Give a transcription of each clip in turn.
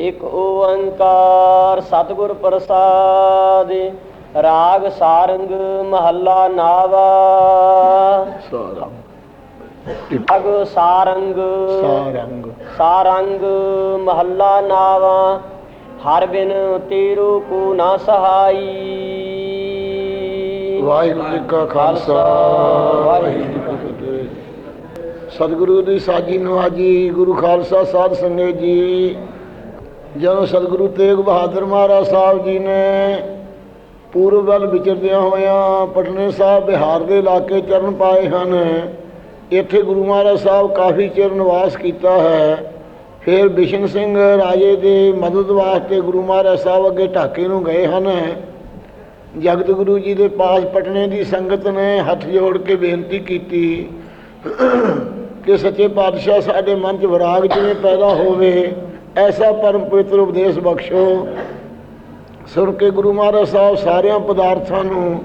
ਇਕ ਓੰਕਾਰ ਸਤਿਗੁਰ ਪ੍ਰਸਾਦ ਰਾਗ ਸਾਰੰਗ ਮਹੱਲਾ ਨਾਵਾ। ਸਾਰਾ ਰਾਗ ਸਾਰੰਗ। ਸਾਰੰਗ। ਸਾਰੰਗ ਮਹੱਲਾ ਨਾਵਾ। ਹਰ ਬਿਨ ਤੇਰੂ ਕੋ ਨਾ ਸਹਾਈ। ਵਾਹਿਗੁਰੂ ਜੀ ਕਾ ਖਾਲਸਾ। ਵਾਹਿਗੁਰੂ ਜੀ ਕੀ ਫਤਿਹ। ਸਤਿਗੁਰੂ ਦੀ ਸਾਜੀ ਨਵਾਜੀ ਗੁਰੂ ਖਾਲਸਾ ਸਾਧ ਸੰਗਤ ਜੀ। ਜਦੋਂ ਸਤਿਗੁਰੂ ਤੇਗ ਬਹਾਦਰ ਮਹਾਰਾਜ ਸਾਹਿਬ ਜੀ ਨੇ ਪੂਰਬ ਵੱਲ ਵਿਚਰਦਿਆਂ ਹੋਇਆਂ ਪਟਨੇ ਸਾਹਿਬ ਬਿਹਾਰ ਦੇ ਇਲਾਕੇ ਚਰਨ ਪਾਏ ਹਨ। ਇੱਥੇ ਗੁਰੂ ਮਹਾਰਾਜ ਸਾਹਿਬ ਕਾਫੀ ਚਿਰ ਨਿਵਾਸ ਕੀਤਾ ਹੈ। ਫਿਰ ਬਿਸ਼ਨ ਸਿੰਘ ਰਾਜੇ ਦੇ ਮਦਦ ਵਾਸਤੇ ਗੁਰੂ ਮਹਾਰਾਜ ਸਾਹਿਬ ਅੱਗੇ ਢਾਕੇ ਨੂੰ ਗਏ ਹਨ। ਜਗਤ ਗੁਰੂ ਜੀ ਦੇ ਪਾਸ ਪਟਨੇ ਦੀ ਸੰਗਤ ਨੇ ਹੱਥ ਜੋੜ ਕੇ ਬੇਨਤੀ ਕੀਤੀ ਕਿ ਸੱਚੇ ਪਾਤਸ਼ਾਹ ਸਾਡੇ ਮਨ 'ਚ ਵਿਰਾਗ ਜਿਵੇਂ ਪੈਦਾ ਹੋਵੇ ਐਸਾ ਪਰਮ ਪਵਿੱਤਰ ਉਪਦੇਸ਼ ਬਖਸ਼ੋ। ਸੁਣ ਕੇ ਗੁਰੂ ਮਹਾਰਾਜ ਸਾਹਿਬ ਸਾਰਿਆਂ ਪਦਾਰਥਾਂ ਨੂੰ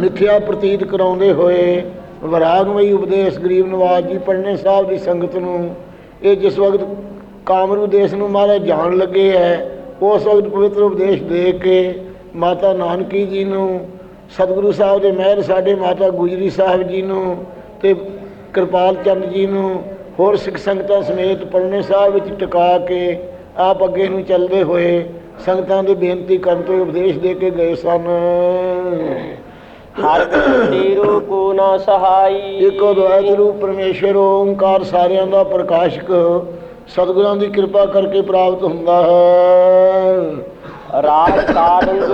ਮਿੱਥਿਆ ਪ੍ਰਤੀਤ ਕਰਾਉਂਦੇ ਹੋਏ ਵਿਰਾਗਮਈ ਉਪਦੇਸ਼ ਗਰੀਬ ਨਵਾਜ ਜੀ ਪੜਨੇ ਸਾਹਿਬ ਦੀ ਸੰਗਤ ਨੂੰ ਇਹ ਜਿਸ ਵਕਤ ਕਾਮਰੂ ਦੇਸ਼ ਨੂੰ ਮਹਾਰਾਜ ਜਾਣ ਲੱਗੇ ਹੈ, ਉਸ ਵਕਤ ਪਵਿੱਤਰ ਉਪਦੇਸ਼ ਦੇ ਕੇ ਮਾਤਾ ਨਾਨਕੀ ਜੀ ਨੂੰ, ਸਤਿਗੁਰੂ ਸਾਹਿਬ ਦੇ ਮਹਿਰ ਸਾਡੇ ਮਾਤਾ ਗੁਜਰੀ ਸਾਹਿਬ ਜੀ ਨੂੰ ਤੇ ਕਿਰਪਾਲ ਚੰਦ ਜੀ ਨੂੰ ਹੋਰ ਸਿੱਖ ਸੰਗਤਾਂ ਸਮੇਤ ਪੜਨੇ ਸਾਹਿਬ ਵਿੱਚ ਟਿਕਾ ਕੇ ਆਪ ਅੱਗੇ ਨੂੰ ਚੱਲਦੇ ਹੋਏ ਸੰਗਤਾਂ ਦੇ ਬੇਨਤੀ ਕਰਨ ਤੋਂ ਉਪਦੇਸ਼ ਦੇ ਕੇ ਗਏ ਸਨ। ਹਰ ਤੇਰੂ ਕੋ ਨਾ ਸਹਾਈ। ਇੱਕੋ ਦ્વੈਤ ਰੂਪ ਪਰਮੇਸ਼ਰ ਓੰਕਾਰ ਸਾਰਿਆਂ ਦਾ ਪ੍ਰਕਾਸ਼ਕ ਸਤਿਗੁਰਾਂ ਦੀ ਕਿਰਪਾ ਕਰਕੇ ਪ੍ਰਾਪਤ ਹੁੰਦਾ ਹੈ। ਰਾਗ ਸਾਰੰਗ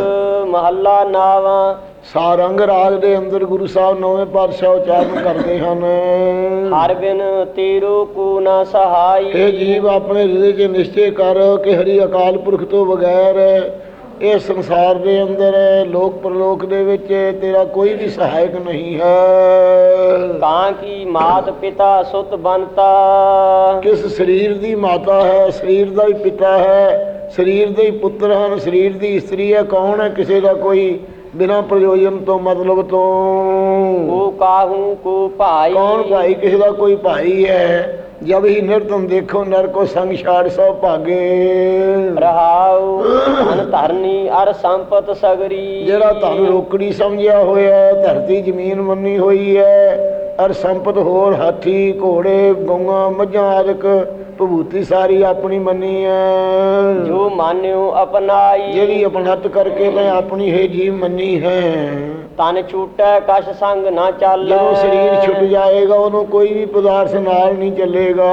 ਮਹੱਲਾ ਨਾਵਾ। ਸਾਰੰਗ ਰਾਗ ਦੇ ਅੰਦਰ ਗੁਰੂ ਸਾਹਿਬ ਨੌਵੇਂ ਪਾਤਸ਼ਾਹ ਉਚਾਰਨ ਕਰਦੇ ਹਨ। ਹਰ ਬਿਨ ਤੇਰੂ ਕੋ ਨਾ ਸਹਾਈ। ਇਹ ਜੀਵ ਆਪਣੇ ਹਿਰਦੇ 'ਚ ਨਿਸ਼ਚੈ ਕਰ ਕਿ ਹਰੀ ਅਕਾਲ ਪੁਰਖ ਤੋਂ ਬਗੈਰ ਇਹ ਸੰਸਾਰ ਦੇ ਅੰਦਰ ਲੋਕ ਪਰਲੋਕ ਦੇ ਵਿੱਚ ਤੇਰਾ ਕੋਈ ਵੀ ਸਹਾਇਕ ਨਹੀਂ ਹੈ। ਕਾਂ ਕੀ ਮਾਤ ਪਿਤਾ ਸੁਤ ਬੰਤਾ? ਕਿਸ ਸਰੀਰ ਦੀ ਮਾਤਾ ਹੈ? ਸਰੀਰ ਦਾ ਹੀ ਪਿਤਾ ਹੈ। ਸਰੀਰ ਦੇ ਹੀ ਪੁੱਤਰ ਹਨ। ਸਰੀਰ ਦੀ ਇਸਤਰੀ ਹੈ। ਕੌਣ ਹੈ? ਕਿਸੇ ਦਾ ਕੋਈ ਬਿਨਾਂ ਪ੍ਰਯੋਜਨ ਤੋਂ ਮਤਲਬ ਤੋਂ। ਕੋ ਕਾਹੂ ਕੋ ਭਾਈ। ਕੌਣ ਭਾਈ? ਕਿਸੇ ਦਾ ਕੋਈ ਭਾਈ ਹੈ। ਜਬ ਹੀ ਨਿਰਤਮ ਦੇਖੋ ਨਰ ਕੋ ਸੰਗ ਛਾੜ ਸੋ ਭਾਗੇ। ਰਹਾਉ ਧਨ ਧਰਨੀ ਅਰ ਸੰਪਤ ਸਗਰੀ। ਜਿਹੜਾ ਧਨ ਰੋਕੜੀ ਸਮਝਿਆ ਹੋਇਆ ਧਰਤੀ ਜ਼ਮੀਨ ਮੰਨੀ ਹੋਈ ਹੈ। ਅਰ ਸੰਪਤ ਹੋਰ ਹਾਥੀ ਘੋੜੇ ਗਊਆਂ ਮੱਝਾਂ ਆਦਿਕ ਭਭੂਤੀ ਸਾਰੀ ਆਪਣੀ ਮੰਨੀ ਹੈ ਜੋ ਮਾਨਿਓ ਅਪਨਾਈ। ਜਿਹੜੀ ਅਪਣਤ ਕਰਕੇ ਮੈਂ ਆਪਣੀ ਹੈ ਜੀ ਮੰਨੀ ਹੈ। ਤਨ ਛੂਟੈ ਕਛ ਸੰਗ ਨਾ ਚੱਲ। ਜਦੋਂ ਸਰੀਰ ਛੁੱਟ ਜਾਏਗਾ ਉਹਨੂੰ ਕੋਈ ਵੀ ਪਦਾਰਥ ਨਾਲ ਨਹੀਂ ਚੱਲੇਗਾ।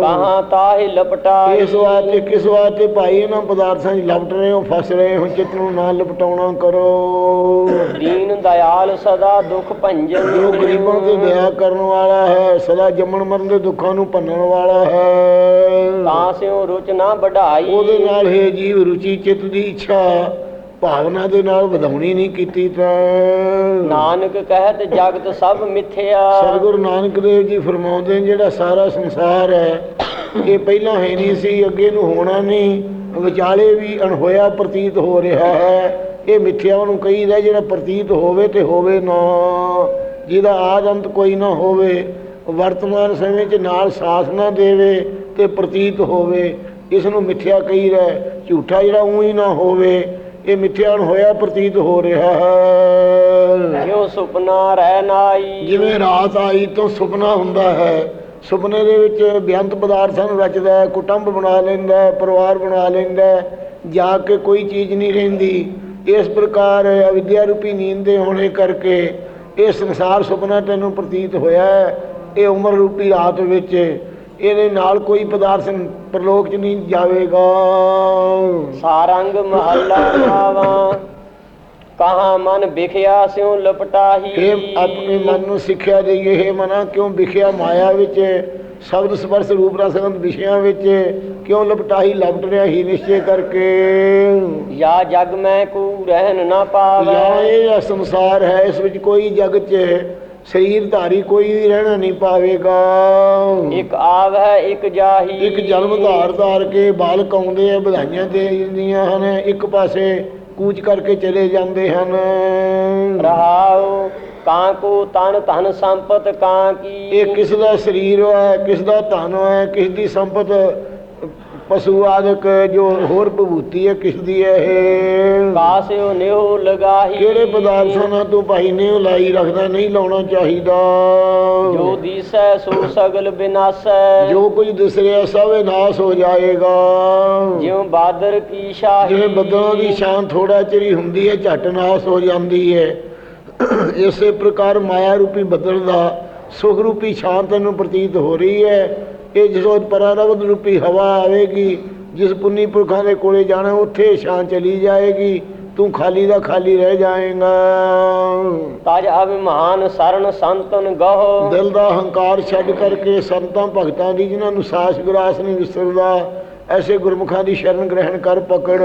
ਕਹਾਂ ਤਾਹਿ ਲਪਟਾਈ। ਇਸ ਵਾਸਤੇ ਕਿਸ ਵਾਸਤੇ ਭਾਈ ਇਹਨਾਂ ਪਦਾਰਥਾਂ 'ਚ ਲਪਟ ਰਹੇ ਹੋ ਫਸ ਰਹੇ ਹੋ ਚਿੱਤ ਨੂੰ ਨਾ ਲਪਟਾਉਣਾ ਕਰੋ। ਦੀਨ ਦਇਆਲ ਸਦਾ ਦੁਖ ਭੰਜਨ ਜੋ ਗਰੀਬਾਂ ਤੇ ਦਇਆ ਕਰਨ ਵਾਲਾ ਹੈ ਸਦਾ ਜੰਮਣ ਮਰਨ ਦੇ ਦੁੱਖਾਂ ਨੂੰ ਭੰਨਣ ਵਾਲਾ ਹੈ। ਤਾਂ ਸਿਓ ਰੁਚ ਨਾ ਵਢਾਈ। ਉਹਦੇ ਨਾਲ ਹੈ ਜੀਵ ਰੁਚੀ ਚਿੱਤ ਦੀ ਇੱਛਾ। ਭਾਵਨਾ ਦੇ ਨਾਲ ਵਧਾਉਣੀ ਨਹੀਂ ਕੀਤੀ ਤਾਂ ਨਾਨਕ ਕਹਿਤ ਜਗਤ ਸਭ ਮਿਥਿਆ। ਸਤਿਗੁਰੂ ਨਾਨਕ ਦੇਵ ਜੀ ਫਰਮਾਉਂਦੇ ਨੇ ਜਿਹੜਾ ਸਾਰਾ ਸੰਸਾਰ ਹੈ ਇਹ ਪਹਿਲਾਂ ਹੈ ਨਹੀਂ ਸੀ ਅੱਗੇ ਨੂੰ ਹੋਣਾ ਨਹੀਂ ਵਿਚਾਲੇ ਵੀ ਅਣਹੋਇਆ ਪ੍ਰਤੀਤ ਹੋ ਰਿਹਾ ਹੈ। ਇਹ ਮਿੱਥਿਆ ਨੂੰ ਕਹੀਦਾ ਜਿਹੜਾ ਪ੍ਰਤੀਤ ਹੋਵੇ ਤੇ ਹੋਵੇ ਨਾ। ਜਿਹਦਾ ਆਦ ਅੰਤ ਕੋਈ ਨਾ ਹੋਵੇ ਵਰਤਮਾਨ ਸਮੇਂ 'ਚ ਨਾਲ ਸਾਥ ਨਾ ਦੇਵੇ ਤੇ ਪ੍ਰਤੀਤ ਹੋਵੇ ਇਸ ਨੂੰ ਮਿੱਥਿਆ ਕਹੀਦਾ। ਝੂਠਾ ਜਿਹੜਾ ਉਹੀ ਨਾ ਹੋਵੇ ਇਹ ਮਿੱਥਿਆ ਹੋਇਆ ਪ੍ਰਤੀਤ ਹੋ ਰਿਹਾ ਹੈ। ਜਿਉ ਸੁਪਨਾ ਰਹਿ ਨਾਈ। ਜਿਵੇਂ ਰਾਤ ਆਈ ਤੋਂ ਸੁਪਨਾ ਹੁੰਦਾ ਹੈ। ਸੁਪਨੇ ਦੇ ਵਿੱਚ ਬਿਆੰਤ ਪਦਾਰਥਾਂ ਨੂੰ ਰਚਦਾ ਹੈ ਕੁਟੰਬ ਬਣਾ ਲੈਂਦਾ ਹੈ ਪਰਿਵਾਰ ਬਣਾ ਲੈਂਦਾ ਹੈ ਜਾ ਕੇ ਕੋਈ ਚੀਜ਼ ਨਹੀਂ ਰਹਿੰਦੀ। ਇਸ ਪ੍ਰਕਾਰ ਅਵਿਦਿਆ ਰੂਪੀ ਨੀਂਦ ਦੇ ਹੋਣੇ ਕਰਕੇ ਇਹ ਸੰਸਾਰ ਸੁਪਨਾ ਤੈਨੂੰ ਪ੍ਰਤੀਤ ਹੋਇਆ ਹੈ। ਇਹ ਉਮਰ ਰੂਪੀ ਰਾਤ ਵਿੱਚ ਇਹਦੇ ਨਾਲ ਕੋਈ ਪਦਾਰਥ ਪ੍ਰਲੋਕ 'ਚ ਨਹੀਂ ਜਾਵੇਗਾ। ਸਾਰੰਗ ਮਹੱਲਾ ਨਾਵਾ ਕਹਾ ਮਨ ਵਿਖਿਆ ਸਿਉ ਲਪਟਾਹੀ। ਇਹ ਆਪਣੇ ਮਨ ਨੂੰ ਸਿੱਖਿਆ ਦੇਈਏ ਇਹ ਮਨਾ ਕਿਉਂ ਵਿਖਿਆ ਮਾਇਆ ਵਿੱਚ? ਸ਼ਬਦ ਸਪਰਸ਼ ਰੂਪ ਰਸਗੰਧ ਵਿਸ਼ਿਆਂ ਵਿੱਚ ਕਿਉਂ ਲਪਟਾਈ ਲਪਟ ਰਿਹਾ ਹੀ ਨਿਸ਼ਚੈ ਕਰਕੇ? ਯਾ ਜਗ ਮੈਂ ਕੂ ਰਹਿਨ ਨਾ ਪਾਵੇ। ਯਾ ਇਹ ਸੰਸਾਰ ਹੈ ਇਸ ਵਿੱਚ ਕੋਈ ਜਗਤ 'ਚ। ਸਰੀਰ ਧਾਰੀ ਕੋਈ ਵੀ ਰਹਿਣਾ ਨਹੀਂ ਪਾਵੇਗਾ। ਇੱਕ ਆਵ ਹੈ ਇੱਕ ਜਾਹੀ। ਇੱਕ ਜਨਮ ਧਾਰ ਧਾਰ ਕੇ ਬਾਲਕ ਆਉਂਦੇ ਆ ਵਧਾਈਆਂ ਦੇ ਦਿੰਦੀਆਂ ਹਨ। ਇੱਕ ਪਾਸੇ ਕੂਚ ਕਰਕੇ ਚਲੇ ਜਾਂਦੇ ਹਨ। ਰਹਾਉ ਕਾਂ ਕੋ ਤਨ ਧਨ ਸੰਪਤ ਕਾਂ ਕੀ ਇਹ ਕਿਸ ਦਾ ਸਰੀਰ ਹੈ ਕਿਸ ਦਾ ਧਨ ਹੈ ਕਿਸ ਦੀ ਸੰਪਤ ਪਸ਼ੂ ਆਦਿਕ ਜੋ ਹੋਰ ਭਭੂਤੀ ਹੈ ਕਿਸ ਦੀ ਹੈ ਇਹ? ਕਾਸਿਓ ਨਿਉ ਲਗਾਹੀ। ਕਿਹੜੇ ਪਦਾਰਥਾਂ ਨਾਲ ਤੂੰ ਭਾਈ ਨੇ ਲਾਈ ਰੱਖਦਾ ਨਹੀਂ ਲਾਉਣਾ ਚਾਹੀਦਾ? ਜੋ ਦੀਸੈ ਸੋ ਸਗਲ ਬਿਨਾਸੈ। ਜੋ ਕੁਝ ਦਿਸ ਰਿਹਾ ਸਭ ਨਾਸ ਹੋ ਜਾਏਗਾ। ਜਿਉ ਬਾਦਰ ਕੀ ਸ਼ਾਹੀ। ਜਿਵੇਂ ਬੱਦਲਾਂ ਦੀ ਸ਼ਾਨ ਥੋੜਾ ਚਿਰ ਹੁੰਦੀ ਹੈ ਝਟ ਨਾਸ ਹੋ ਜਾਂਦੀ ਹੈ। ਇਸੇ ਪ੍ਰਕਾਰ ਮਾਇਆ ਰੂਪੀ ਬੱਦਲ ਦਾ ਸੁਖ ਰੂਪੀ ਸ਼ਾਨ ਤੈਨੂੰ ਪ੍ਰਤੀਤ ਹੋ ਰਹੀ ਹੈ। ਇਹ ਜਦੋਂ ਪਰਾਰਵਦ ਰੂਪੀ ਹਵਾ ਆਵੇਗੀ ਜਿਸ ਪੁੰਨੀ ਪੁਰਖਾਂ ਦੇ ਕੋਲੇ ਜਾਣਾ ਉੱਥੇ ਸ਼ਾਨ ਚਲੀ ਜਾਏਗੀ ਤੂੰ ਖਾਲੀ ਦਾ ਖਾਲੀ ਰਹਿ ਜਾਏਗਾ। ਤਜ ਅਭਿਮਾਨ ਸਰਨ ਸੰਤਨ ਗਹੁ। ਦਿਲ ਦਾ ਹੰਕਾਰ ਛੱਡ ਕਰਕੇ ਸੰਤਾਂ ਭਗਤਾਂ ਦੀ ਜਿਨ੍ਹਾਂ ਨੂੰ ਸਾਸ ਗਰਾਸ ਨਹੀਂ ਵਿਸਰਦਾ ਐਸੇ ਗੁਰਮੁਖਾਂ ਦੀ ਸ਼ਰਨ ਗ੍ਰਹਿਣ ਕਰ ਪਕੜ।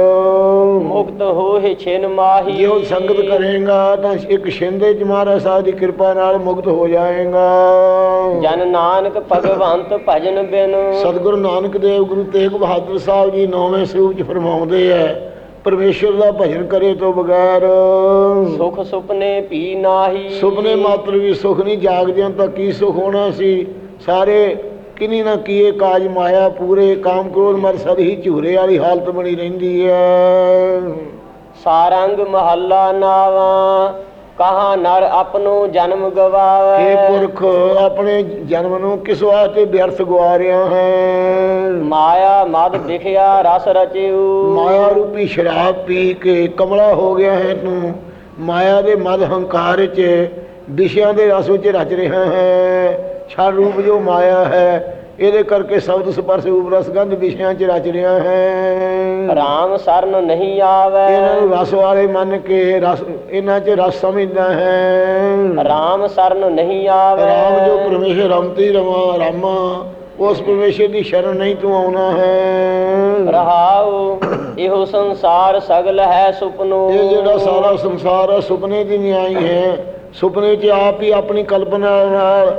ਮੁਕਤ ਹੋਏ ਛਿਨ ਮਾਹੀ। ਜੇ ਉਹ ਸੰਗਤ ਕਰੇਗਾ ਤਾਂ ਇੱਕ ਸ਼ਿੰਦੇ ਚ ਮਹਾਰਾਜ ਸਾਹਿਬ ਦੀ ਕਿਰਪਾ ਨਾਲ ਮੁਕਤ ਹੋ ਜਾਏਗਾ। ਜਨ ਨਾਨਕ ਭਗਵੰਤ ਭਜਨ ਬਿਨ। ਸਤਿਗੁਰੂ ਨਾਨਕ ਦੇਵ ਗੁਰੂ ਤੇਗ ਬਹਾਦਰ ਸਾਹਿਬ ਜੀ ਨੌਵੇਂ ਸਰੂਪ ਚ ਫਰਮਾਉਂਦੇ ਐ ਪਰਮੇਸ਼ਰ ਦਾ ਭਜਨ ਕਰੇ ਤੋਂ ਬਗੈਰ। ਸੁਖ ਸੁਪਨੇ ਭੀ ਨਾਹੀ। ਸੁਪਨੇ ਮਾਤਰ ਵੀ ਸੁਖ ਨਹੀਂ ਜਾਗਦਿਆਂ ਤਾਂ ਕੀ ਸੁਖ ਹੋਣਾ ਸੀ। ਸਾਰੇ ਕਿਨੀ ਨਾ ਕੀਏ ਕਾਜ ਮਾਇਆ ਪੂਰੇ ਕਾਮ ਕ੍ਰੋਧ ਮਰ ਹੀ ਝੂਰੇ ਵਾਲੀ ਹਾਲਤ ਬਣੀ ਰਹਿੰਦੀ ਹੈ ਸਾਰੰਗ ਮਹੱਲਾ ਨਾਵਾ ਕਹਾ ਨਰ ਆਪਣੋ ਜਨਮ ਗਵਾਵੇ। ਇਹ ਪੁਰਖ ਆਪਣੇ ਜਨਮ ਨੂੰ ਕਿਸ ਵਾਸਤੇ ਵਿਅਰਥ ਗਵਾ ਰਿਹਾ ਹੈ? ਮਾਇਆ ਮਦ ਵਿਖਿਆ ਰਸ ਰਚਿਉ। ਮਾਇਆ ਰੂਪੀ ਸ਼ਰਾਬ ਪੀ ਕੇ ਕਮਲਾ ਹੋ ਗਿਆ ਹੈ ਤੂੰ। ਮਾਇਆ ਦੇ ਮਦ ਹੰਕਾਰ ਚ ਵਿਸ਼ਿਆਂ ਦੇ ਰਸ ਵਿੱਚ ਰਚ ਰਿਹਾ ਹੈ। ਛੜ ਰੂਪ ਜੋ ਮਾਇਆ ਹੈ ਇਹਦੇ ਕਰਕੇ ਸ਼ਬਦ ਸਪਰਸ਼ ਰੂਪ ਰਸ ਗੰਧ ਵਿਸ਼ਿਆਂ ਚ ਰਚ ਰਿਹਾ ਹੈ। ਰਾਮ ਸਰਨ ਨਹੀਂ ਆਵੇ। ਇਹਨਾਂ ਨੂੰ ਰਸ ਵਾਲੇ ਮੰਨ ਕੇ ਰਸ ਇਹਨਾਂ ਚ ਰਸ ਸਮਝਦਾ ਹੈ। ਰਾਮ ਸਰਨ ਨਹੀਂ ਆਵੇ। ਰਾਮ ਜੋ ਪਰਮੇਸ਼ਰ ਰਮਤੀ ਰਮਾ ਰਾਮਾ ਉਸ ਪਰਮੇਸ਼ਰ ਦੀ ਸ਼ਰਨ ਨਹੀਂ ਤੂੰ ਆਉਣਾ ਹੈ। ਰਹਾਉ ਇਹੋ ਸੰਸਾਰ ਸਗਲ ਹੈ ਸੁਪਨੋ। ਇਹ ਜਿਹੜਾ ਸਾਰਾ ਸੰਸਾਰ ਹੈ ਸੁਪਨੇ ਦੀ ਨਿਆਈ ਹੈ ਸੁਪਨੇ 'ਚ ਆਪ ਹੀ ਆਪਣੀ ਕਲਪਨਾ ਨਾਲ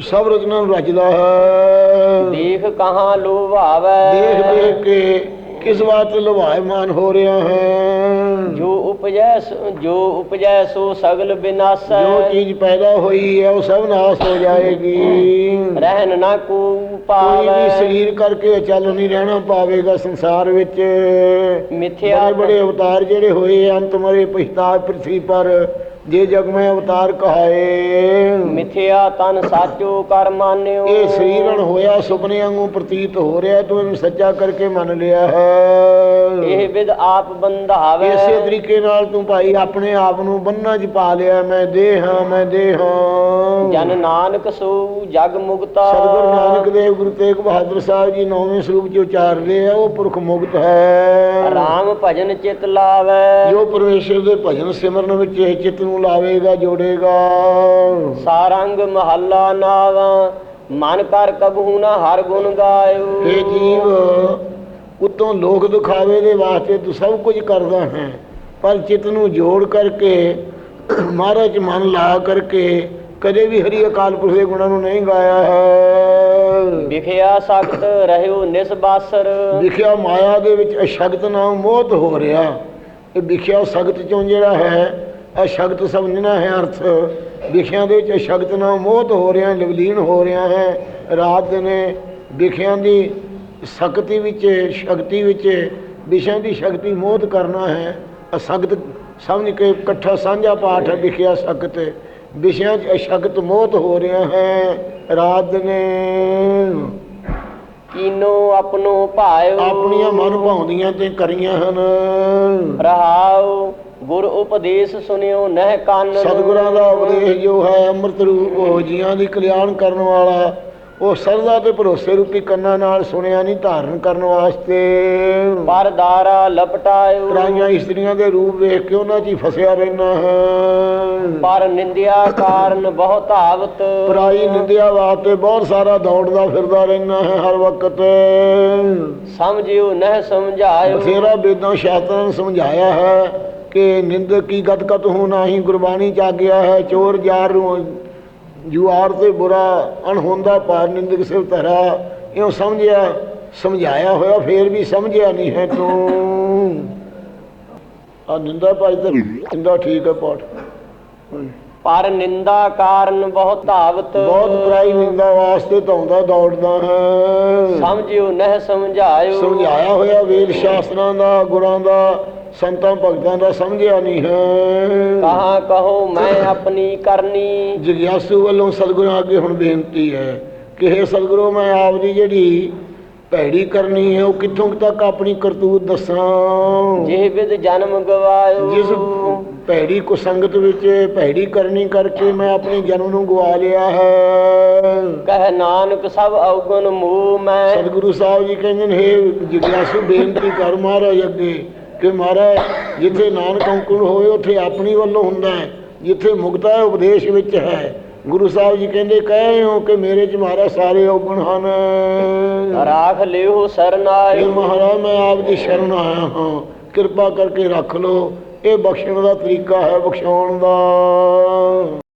ਸਭ ਰਚਨਾ ਨੂੰ ਰਚਦਾ ਹੈ। ਦੇਖ ਕਹਾਂ ਲੋਭਾਵੇ। ਦੇਖ ਦੇਖ ਕੇ ਕਿਸ ਬਾਤ ਲਵਾਇਮਾਨ ਹੋ ਰਿਹਾ ਹੈ। ਜੋ ਉਪਜੈ ਜੋ ਉਪਜੈ ਸੋ ਸਗਲ ਬਿਨਾਸੈ। ਜੋ ਚੀਜ਼ ਪੈਦਾ ਹੋਈ ਹੈ ਉਹ ਸਭ ਨਾਸ ਹੋ ਜਾਏਗੀ। ਰਹਿਨ ਨਾ ਕੋ ਕੋਈ ਵੀ ਪਾਵੇ। ਸਰੀਰ ਕਰਕੇ ਚੱਲ ਨਹੀਂ ਰਹਿਣਾ ਪਾਵੇਗਾ ਸੰਸਾਰ ਵਿੱਚ। ਮਿਥਿਆ ਬੜੇ ਬੜੇ ਅਵਤਾਰ ਜਿਹੜੇ ਹੋਏ ਅੰਤ ਮਰੇ ਪਛਤਾ ਪ੍ਰਥੀ ਪਰ ਜੇ ਜਗ ਮੈਂ ਅਵਤਾਰ ਕਹਾਏ। ਮਿਥਿਆ ਤਨ ਸਾਚੋ ਕਰ ਮਾਨਿਓ। ਇਹ ਸਰੀਰਣ ਹੋਇਆ ਸੁਪਨੇ ਵਾਂਗੂ ਪ੍ਰਤੀਤ ਹੋ ਰਿਹਾ ਤੂੰ ਇਹਨੂੰ ਸੱਚਾ ਕਰਕੇ ਮੰਨ ਲਿਆ ਹੈ। ਇਹ ਵਿਦ ਆਪ ਬੰਧਾਵੇ। ਇਸੇ ਤਰੀਕੇ ਨਾਲ ਤੂੰ ਭਾਈ ਆਪਣੇ ਆਪ ਨੂੰ ਬੰਨਾ ਚ ਪਾ ਲਿਆ ਮੈਂ ਦੇਹ ਹਾਂ ਮੈਂ ਦੇਹ ਹਾਂ। ਜਨ ਨਾਨਕ ਸੋ ਜਗ ਮੁਕਤਾ। ਸਤਿਗੁਰੂ ਨਾਨਕ ਦੇਵ ਗੁਰੂ ਤੇਗ ਬਹਾਦਰ ਸਾਹਿਬ ਜੀ ਨੌਵੇਂ ਸਰੂਪ ਚ ਉਚਾਰਦੇ ਆ ਉਹ ਪੁਰਖ ਮੁਕਤ ਹੈ। ਰਾਮ ਭਜਨ ਚਿਤ ਲਾਵੇ। ਜੋ ਪਰਮੇਸ਼ਰ ਦੇ ਭਜਨ ਸਿਮਰਨ ਵਿੱਚ ਇਹ ਚਿੱਤ ਨੂੰ ਲਾਵੇਗਾ ਜੋੜੇਗਾ। ਸਾਰੰਗ ਮਹੱਲਾ ਨਾਵਾ ਮਨ ਕਰ ਕਬਹੂ ਨਾ ਹਰ ਗੁਣ ਗਾਇਓ। ਇਹ ਜੀਵ ਉਤੋਂ ਲੋਕ ਦਿਖਾਵੇ ਦੇ ਵਾਸਤੇ ਤੂੰ ਸਭ ਕੁਝ ਕਰਦਾ ਹੈ ਪਰ ਚਿੱਤ ਨੂੰ ਜੋੜ ਕਰਕੇ ਮਹਾਰਾਜ ਮਨ ਲਾ ਕਰਕੇ ਕਦੇ ਵੀ ਹਰੀ ਅਕਾਲ ਪੁਰਖ ਦੇ ਗੁਣਾਂ ਨੂੰ ਨਹੀਂ ਗਾਇਆ ਹੈ। ਵਿਖਿਆ ਸਖਤ ਰਹਿਓ ਨਿਸਬਾਸਰ ਵਿਖਿਆ ਮਾਇਆ ਦੇ ਵਿੱਚ ਅਸ਼ਗਤ ਨਾਮ ਮੋਹਤ ਹੋ ਰਿਹਾ। ਇਹ ਵਿਖਿਆ ਸਗਤ ਚੋਂ ਜਿਹੜਾ ਹੈ ਅਸ਼ਗਤ ਸਮਝਣਾ ਹੈ ਅਰਥ। ਵਿਖਿਆ ਦੇ ਵਿੱਚ ਅਸ਼ਗਤ ਨਾਮ ਮੋਹਤ ਹੋ ਰਿਹਾ ਲਵਲੀਨ ਹੋ ਰਿਹਾ ਹੈ। ਰਾਤ ਦਿਨੇ ਵਿਖਿਆਂ ਦੀ ਸ਼ਕਤੀ ਵਿੱਚ ਸ਼ਕਤੀ ਵਿੱਚ ਵਿਸ਼ਿਆਂ ਦੀ ਸ਼ਕਤੀ ਮੋਹਤ ਕਰਨਾ ਹੈ। ਅਸਗਤ ਸਮਝ ਕੇ ਇਕੱਠਾ ਸਾਂਝਾ ਪਾਠ ਹੈ ਵਿਖਿਆ ਸਗਤ ਵਿਸ਼ਿਆਂ 'ਚ ਅਸ਼ਗਤ ਮੋਹਤ ਹੋ ਰਿਹਾ ਹੈ। ਰਾਤ ਦਿਨੇ ਕੀਨੋ ਆਪਣੋ ਭਾਇਓ। ਆਪਣੀਆਂ ਮਨ ਭਾਉਂਦੀਆਂ ਤੇ ਕਰੀਆਂ ਹਨ। ਰਹਾਉ ਗੁਰ ਉਪਦੇਸ਼ ਸੁਨਿਓ ਨਹਿ ਕੰਨ ਸਤਿਗੁਰਾਂ ਦਾ ਉਪਦੇਸ਼ ਜੋ ਹੈ ਅੰਮ੍ਰਿਤ ਰੂਪ ਉਹ ਜੀਆਂ ਦੀ ਕਲਿਆਣ ਕਰਨ ਵਾਲਾ ਉਹ ਸਰਦਾ ਤੇ ਭਰੋਸੇ ਰੂਪੀ ਕੰਨਾਂ ਨਾਲ ਸੁਣਿਆ ਨਹੀਂ ਧਾਰਨ ਕਰਨ ਵਾਸਤੇ। ਪਰ ਦਾਰਾ ਲਪਟਾਇਓ। ਪਰਾਈਆਂ ਇਸਤਰੀਆਂ ਦੇ ਰੂਪ ਵੇਖ ਕੇ ਉਹਨਾਂ 'ਚ ਹੀ ਫਸਿਆ ਰਹਿਣਾ ਹੈ। ਪਰ ਨਿੰਦਿਆ ਕਾਰਨ ਬਹੁ ਧਾਵਤ। ਪਰਾਈ ਨਿੰਦਿਆ ਵਾਸਤੇ ਬਹੁਤ ਸਾਰਾ ਦੌੜਦਾ ਫਿਰਦਾ ਰਹਿਣਾ ਹੈ ਹਰ ਵਕਤ। ਸਮਝਿਓ ਨਹਿ ਸਮਝਾਇਓ। ਬਥੇਰਾ ਬੇਦਾਂ ਸ਼ਾਸਤਰਾਂ ਨੇ ਸਮਝਾਇਆ ਹੈ ਕਿ ਨਿੰਦ ਕੀ ਗਤ ਕਤ ਹੋ ਗੁਰਬਾਣੀ ਚ ਆ ਗਿਆ ਹੈ ਚੋਰ ਜਾਰ ਨੂੰ ਜੁਆਰ ਤੇ ਬੁਰਾ ਅਣਹੋਂਦਾ ਪਾਰ ਨਿੰਦਕ ਸਿਰ ਧਰਾ। ਇਉਂ ਸਮਝਿਆ ਸਮਝਾਇਆ ਹੋਇਆ ਫੇਰ ਵੀ ਸਮਝਿਆ ਨਹੀਂ ਹੈ ਤੂੰ। ਆ ਨਿੰਦਾ ਭਾਈ ਤੇ ਨਿੰਦਾ ਠੀਕ ਹੈ ਪਾਠ। ਪਰ ਨਿੰਦਾ ਕਾਰਨ ਬਹੁਤ ਧਾਵਤ। ਬਹੁਤ ਬੁਰਾਈ ਨਿੰਦਾ ਵਾਸਤੇ ਧੌਂਦਾ ਦੌੜਦਾ ਹੈ। ਸਮਝਿਓ ਨਹਿ ਸਮਝਾਇਓ। ਸਮਝਾਇਆ ਹੋਇਆ ਵੇਦ ਸ਼ਾਸਤਰਾਂ ਦਾ ਗੁਰਾਂ ਦਾ ਸੰਤਾਂ ਭਗਤਾਂ ਦਾ ਸਮਝਿਆ ਨਹੀਂ ਹੈ। ਕਹਾਂ ਕਹੋ ਮੈਂ ਆਪਣੀ ਕਰਨੀ। ਜਗਿਆਸੂ ਵੱਲੋਂ ਸਤਿਗੁਰਾਂ ਅੱਗੇ ਹੁਣ ਬੇਨਤੀ ਹੈ ਕਿ ਇਹ ਸਤਿਗੁਰੂ ਮੈਂ ਆਪ ਦੀ ਜਿਹੜੀ ਭੈੜੀ ਕਰਨੀ ਹੈ ਉਹ ਕਿੱਥੋਂ ਤੱਕ ਆਪਣੀ ਕਰਤੂਤ ਦੱਸਾਂ? ਜਿਹ ਵਿਦ ਜਨਮ ਗਵਾਇਓ। ਜਿਸ ਭੈੜੀ ਕੁਸੰਗਤ ਵਿੱਚ ਭੈੜੀ ਕਰਨੀ ਕਰਕੇ ਮੈਂ ਆਪਣੇ ਜਨਮ ਨੂੰ ਗਵਾ ਲਿਆ ਹੈ। ਕਹਿ ਨਾਨਕ ਸਭ ਔਗਣ ਮੂਹ ਮੈਂ। ਸਤਿਗੁਰੂ ਸਾਹਿਬ ਜੀ ਕਹਿੰਦੇ ਨੇ ਹੇ ਜਿਗਿਆਸੂ ਬੇਨਤੀ ਕਰ ਮਹਾਰਾਜ ਅੱਗੇ। ਕਿ ਮਹਾਰਾਜ ਜਿੱਥੇ ਨਾਨਕ ਅੰਕੁਰ ਹੋਏ ਉੱਥੇ ਆਪਣੀ ਵੱਲੋਂ ਹੁੰਦਾ ਹੈ। ਜਿੱਥੇ ਮੁਕਤਾ ਹੈ ਉਪਦੇਸ਼ ਵਿੱਚ ਹੈ। ਗੁਰੂ ਸਾਹਿਬ ਜੀ ਕਹਿੰਦੇ ਕਹੇ ਹੋ ਕਿ ਮੇਰੇ ਚ ਮਹਾਰਾਜ ਸਾਰੇ ਔਗਣ ਹਨ। ਰਾਖ ਲਿਓ ਸਰਨਾਇਓ ਮਹਾਰਾਜ ਮੈਂ ਆਪ ਦੀ ਸ਼ਰਨ ਆਇਆ ਹਾਂ। ਕਿਰਪਾ ਕਰਕੇ ਰੱਖ ਲਓ। ਇਹ ਬਖਸ਼ਣ ਦਾ ਤਰੀਕਾ ਹੈ ਬਖਸ਼ਾਉਣ ਦਾ।